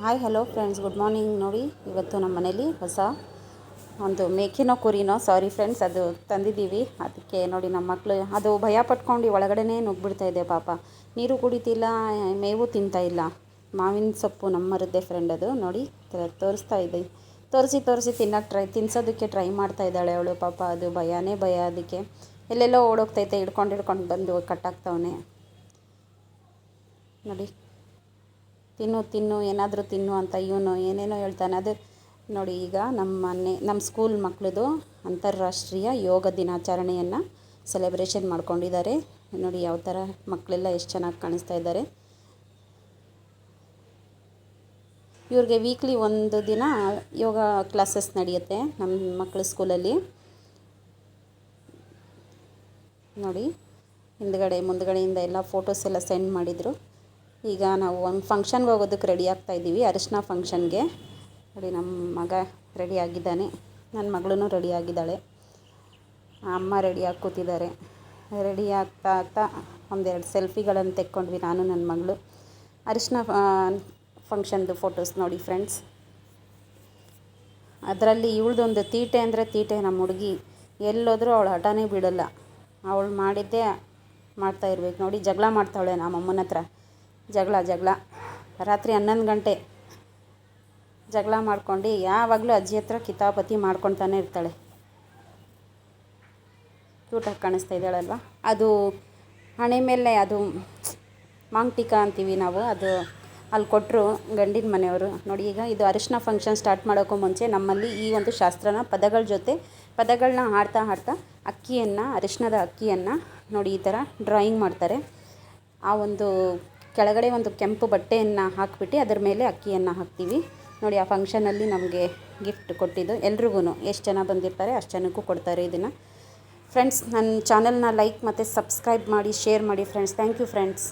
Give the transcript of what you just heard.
Hi hello friends good morning ನೋಡಿ, ಇವತ್ತು ನಮ್ಮ ಮನೇಲಿ ಹೊಸ ಒಂದು ಮೇಕಿನೋ ಕುರಿನೋ ಸಾರಿ ಫ್ರೆಂಡ್ಸ್ ಅದು ತಂದಿದ್ದೀವಿ. ಅದಕ್ಕೆ ನೋಡಿ ನಮ್ಮ ಮಕ್ಕಳು ಅದು ಭಯ ಪಟ್ಕೊಂಡು ಒಳಗಡೆನೇ ನುಗ್ಗಿಬಿಡ್ತಾ ಇದೆ ಪಾಪ. ನೀರು ಕುಡಿತಿಲ್ಲ, ಮೇವು ತಿಂತಾ ಇಲ್ಲ. ಮಾವಿನ ಸೊಪ್ಪು ನಮ್ಮರದ್ದೇ ಫ್ರೆಂಡ್ ಅದು. ನೋಡಿ ತೋರಿಸ್ತಾ ಇದೆ. ತೋರಿಸಿ ತೋರಿಸಿ ತಿನ್ನಕ್ಕೆ ಟ್ರೈ ತಿನ್ಸೋದಕ್ಕೆ ಟ್ರೈ ಮಾಡ್ತಾ ಇದ್ದಾಳೆ ಅವಳು ಪಾಪ. ಅದು ಭಯನೇ ಭಯ ಅದಕ್ಕೆ. ಎಲ್ಲೆಲ್ಲೋ ಓಡೋಗ್ತೈತೆ, ಹಿಡ್ಕೊಂಡು ಹಿಡ್ಕೊಂಡು ಬಂದು ಕಟ್ಟಾಗ್ತವನೆ ನೋಡಿ. ತಿನ್ನು ತಿನ್ನು, ಏನಾದರೂ ತಿನ್ನು ಅಂತ ಇವನು ಏನೇನೋ ಹೇಳ್ತಾನೆ. ಅದು ನೋಡಿ, ಈಗ ನಮ್ಮ ಮನೆ, ನಮ್ಮ ಸ್ಕೂಲ್ ಮಕ್ಕಳದು ಅಂತಾರಾಷ್ಟ್ರೀಯ ಯೋಗ ದಿನಾಚರಣೆಯನ್ನು ಸೆಲೆಬ್ರೇಷನ್ ಮಾಡ್ಕೊಂಡಿದ್ದಾರೆ. ನೋಡಿ, ಯಾವ ಥರ ಮಕ್ಕಳೆಲ್ಲ ಎಷ್ಟು ಚೆನ್ನಾಗಿ ಕಾಣಿಸ್ತಾ ಇದ್ದಾರೆ. ಇವ್ರಿಗೆ ವೀಕ್ಲಿ ಒಂದು ದಿನ ಯೋಗ ಕ್ಲಾಸಸ್ ನಡೆಯುತ್ತೆ ನಮ್ಮ ಮಕ್ಕಳ ಸ್ಕೂಲಲ್ಲಿ ನೋಡಿ, ಹಿಂದ್ಗಡೆ, ಮುಂದ್ಗಡೆಯಿಂದ ಎಲ್ಲ ಫೋಟೋಸ್ ಎಲ್ಲ ಸೆಂಡ್ ಮಾಡಿದರು. ಈಗ ನಾವು ಒಂದು ಫಂಕ್ಷನ್ಗೆ ಹೋಗೋದಕ್ಕೆ ರೆಡಿ ಆಗ್ತಾ ಇದ್ದೀವಿ. ಅರಿಶಿನ ಫಂಕ್ಷನ್ಗೆ. ನೋಡಿ, ನಮ್ಮ ಮಗ ರೆಡಿ ಆಗಿದ್ದಾನೆ. ನನ್ನ ಮಗಳೂ ರೆಡಿ ಆಗಿದ್ದಾಳೆ. ಅಮ್ಮ ರೆಡಿಯಾಗಿ ಕೂತಿದ್ದಾರೆ ರೆಡಿ ಆಗ್ತಾ ಆಗ್ತಾ ಒಂದೆರಡು ಸೆಲ್ಫಿಗಳನ್ನು ತೆಕ್ಕೊಂಡ್ವಿ ನಾನು, ನನ್ನ ಮಗಳು. ಅರಿಶಿನ ಫಂಕ್ಷನ್ದು ಫೋಟೋಸ್ ನೋಡಿ ಫ್ರೆಂಡ್ಸ್. ಅದರಲ್ಲಿ ಇವಳ್ದೊಂದು ತೀಟೆ ಅಂದರೆ ತೀಟೆ. ನಮ್ಮ ಹುಡುಗಿ ಎಲ್ಲೋದ್ರೂ ಅವಳು ಹಠನೇ ಬಿಡಲ್ಲ. ಅವಳು ಮಾಡಿದ್ದೇ ಮಾಡ್ತಾ ಇರ್ಬೇಕು. ನೋಡಿ, ಜಗಳ ಮಾಡ್ತಾಳೆ ನಮ್ಮ ಅಮ್ಮನ ಹತ್ರ. ಜಗಳ ಜಗಳ. ರಾತ್ರಿ ಹನ್ನೊಂದು ಗಂಟೆ ಜಗಳ ಮಾಡ್ಕೊಂಡು ಯಾವಾಗಲೂ ಅಜ್ಜಿ ಹತ್ರ ಕಿತಾಪತಿ ಮಾಡ್ಕೊತಾನೆ ಇರ್ತಾಳೆ. ಕ್ಯೂಟಾಗಿ ಕಾಣಿಸ್ತಾ ಇದ್ದಾಳಲ್ವ? ಅದು ಹಣೆ ಮೇಲೆ ಅದು ಮಾಂಗ್ಟಿಕ ಅಂತೀವಿ ನಾವು, ಅದು ಅಲ್ಲಿ ಕೊಟ್ಟರು ಗಂಡಿನ ಮನೆಯವರು. ನೋಡಿ, ಈಗ ಇದು ಅರಿಶಿನ ಫಂಕ್ಷನ್ ಸ್ಟಾರ್ಟ್ ಮಾಡೋಕ್ಕೂ ಮುಂಚೆ ನಮ್ಮಲ್ಲಿ ಈ ಒಂದು ಶಾಸ್ತ್ರನ ಪದಗಳ ಜೊತೆ ಪದಗಳನ್ನ ಹಾಡ್ತಾ ಹಾಡ್ತಾ ಅಕ್ಕಿಯನ್ನು, ಅರಿಶಿನದ ಅಕ್ಕಿಯನ್ನು ನೋಡಿ ಈ ಥರ ಡ್ರಾಯಿಂಗ್ ಮಾಡ್ತಾರೆ. ಆ ಒಂದು ಕೆಳಗಡೆ ಒಂದು ಕೆಂಪು ಬಟ್ಟೆಯನ್ನು ಹಾಕಿಬಿಟ್ಟು ಅದ್ರ ಮೇಲೆ ಅಕ್ಕಿಯನ್ನು ಹಾಕ್ತೀವಿ. ನೋಡಿ, ಆ ಫಂಕ್ಷನಲ್ಲಿ ನಮಗೆ ಗಿಫ್ಟ್ ಕೊಟ್ಟಿದ್ದು ಎಲ್ರಿಗೂ ಎಷ್ಟು ಜನ ಬಂದಿರ್ತಾರೆ ಅಷ್ಟು ಜನಕ್ಕೂ ಕೊಡ್ತಾರೆ ಇದನ್ನು. ಫ್ರೆಂಡ್ಸ್, ನನ್ನ ಚಾನಲ್ನ ಲೈಕ್ ಮತ್ತು ಸಬ್ಸ್ಕ್ರೈಬ್ ಮಾಡಿ, ಶೇರ್ ಮಾಡಿ ಫ್ರೆಂಡ್ಸ್. Thank you friends.